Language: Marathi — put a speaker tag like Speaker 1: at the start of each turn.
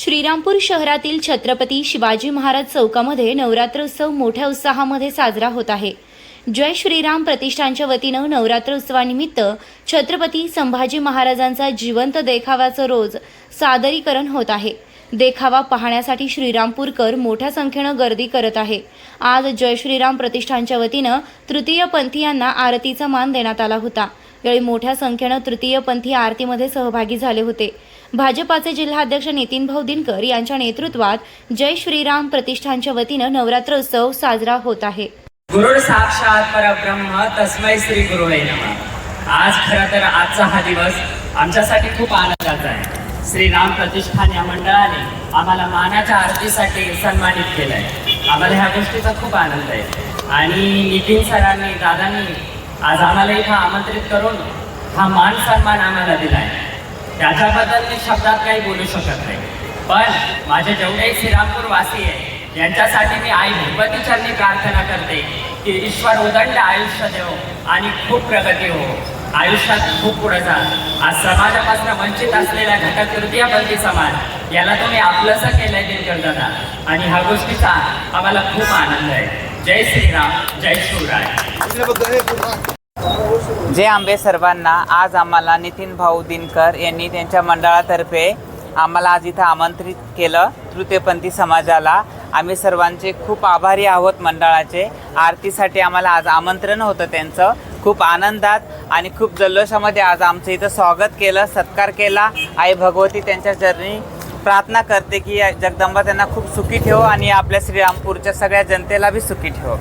Speaker 1: श्रीरामपूर शहरातील छत्रपती शिवाजी महाराज चौकामध्ये नवरात्रोत्सव मोठ्या उत्साहामध्ये साजरा होत आहे. जय श्रीराम प्रतिष्ठानच्या वतीनं नवरात्र उत्सवानिमित्त छत्रपती संभाजी महाराजांचा जिवंत देखावाचं रोज सादरीकरण होत आहे. देखावा पाहण्यासाठी श्रीरामपूरकर मोठ्या संख्येनं गर्दी करत आहे. आज जय श्रीराम प्रतिष्ठानच्या वतीनं तृतीय पंथीयांना आरतीचा मान देण्यात आला होता. यावेळी मोठ्या संख्येनं तृतीय पंथी आरतीमध्ये सहभागी झाले होते. भाजपाचे जिल्हाध्यक्ष नितीनभाऊ दिनकर यांच्या नेतृत्वात जय श्रीराम प्रतिष्ठानच्या वतीनं नवरात्र उत्सव साजरा होत आहे.
Speaker 2: गुरुर साक्षात परब्रह्म तस्मय श्री गुरु आज खरं तर आजचा हा दिवस आमच्यासाठी खूप आनंदाचा आहे. श्रीराम प्रतिष्ठान या मंडळाने आम्हाला मानाच्या आरतीसाठी सन्मानित केलं आहे आम्हाला ह्या गोष्टीचा खूप आनंद आहे. आणि नितीन सरांनी दादांनी आज आम्हाला इथं आमंत्रित करून हा मान सन्मान आम्हाला दिला आहे त्याच्याबद्दल मी शब्दात काही बोलू शकत नाही. पण माझे जेवढे श्रीरामपूर वासी आहे यांच्यासाठी मी आई भगवती चरणी प्रार्थना करते की ईश्वर उदंड आयुष्य देव आणि खूप प्रगती हो आयुष्यात खूप पुढे जा. आज समाजापासून वंचित असलेला घटक तृतीयपंथी समाज याला तुम्ही आपलंसं केलं दिनकर करता आणि ह्या गोष्टीचा आम्हाला खूप आनंद आहे. जय श्रीराम जय शिवराय.
Speaker 3: जय आंबे सर्वांना आज आम्हाला नितीन भाऊ दिनकर यांनी त्यांच्या मंडळातर्फे आम्हाला आज इथं आमंत्रित केलं तृतीयपंथी समाजाला. आम्ही सर्वांचे खूप आभारी आहोत मंडळाचे. आरतीसाठी आम्हाला आज आमंत्रण होतं त्यांचं. खूप आनंदात आणि खूप जल्लोषामध्ये आज आमचं इथं स्वागत केलं सत्कार केला. आई भगवती त्यांच्या जर्नी प्रार्थना करते की जगदंबा त्यांना खूप सुखी ठेव आणि आपल्या श्रीरामपूरच्या सगळ्या जनतेला बी सुखी ठेव.